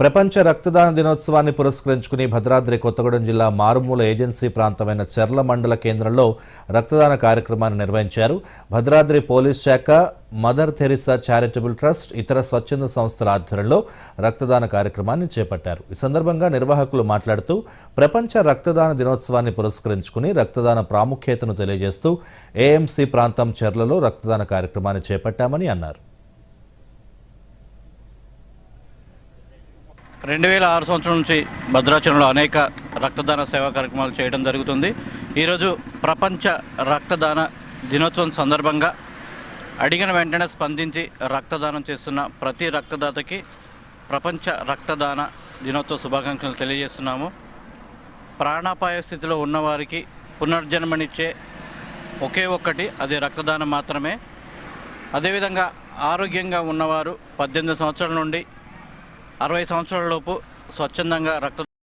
ప్రపంచ రక్తదాన దినోత్సవాన్ని పురస్కరించుకుని భద్రాద్రి కొత్తగూడెం జిల్లా మారుమూల ఏజెన్సీ ప్రాంతమైన చెర్ల మండల కేంద్రంలో రక్తదాన కార్యక్రమాన్ని నిర్వహించారు. భద్రాద్రి పోలీస్ శాఖ మదర్ థెరిసా చారిటబుల్ ట్రస్ట్ ఇతర స్వచ్ఛంద సంస్థల ఆధ్వర్యంలో రక్తదాన కార్యక్రమాన్ని చేపట్టారు. ఈ సందర్భంగా నిర్వాహకులు మాట్లాడుతూ ప్రపంచ రక్తదాన దినోత్సవాన్ని పురస్కరించుకుని రక్తదాన ప్రాముఖ్యతను తెలియజేస్తూ ఏఎంసీ ప్రాంతం చెర్లలో రక్తదాన కార్యక్రమాన్ని చేపట్టామని అన్నారు. రెండు వేల ఆరు సంవత్సరం నుంచి భద్రాచలంలో అనేక రక్తదాన సేవా కార్యక్రమాలు చేయడం జరుగుతుంది. ఈరోజు ప్రపంచ రక్తదాన దినోత్సవం సందర్భంగా అడిగిన వెంటనే స్పందించి రక్తదానం చేస్తున్న ప్రతి రక్తదాతకి ప్రపంచ రక్తదాన దినోత్సవ శుభాకాంక్షలు తెలియజేస్తున్నాము. ప్రాణాపాయ స్థితిలో ఉన్నవారికి పునర్జన్మనిచ్చే ఒకే ఒక్కటి అది రక్తదానం మాత్రమే. అదేవిధంగా ఆరోగ్యంగా ఉన్నవారు పద్దెనిమిది సంవత్సరాల నుండి అరవై సంవత్సరాల లోపు స్వచ్ఛందంగా రక్త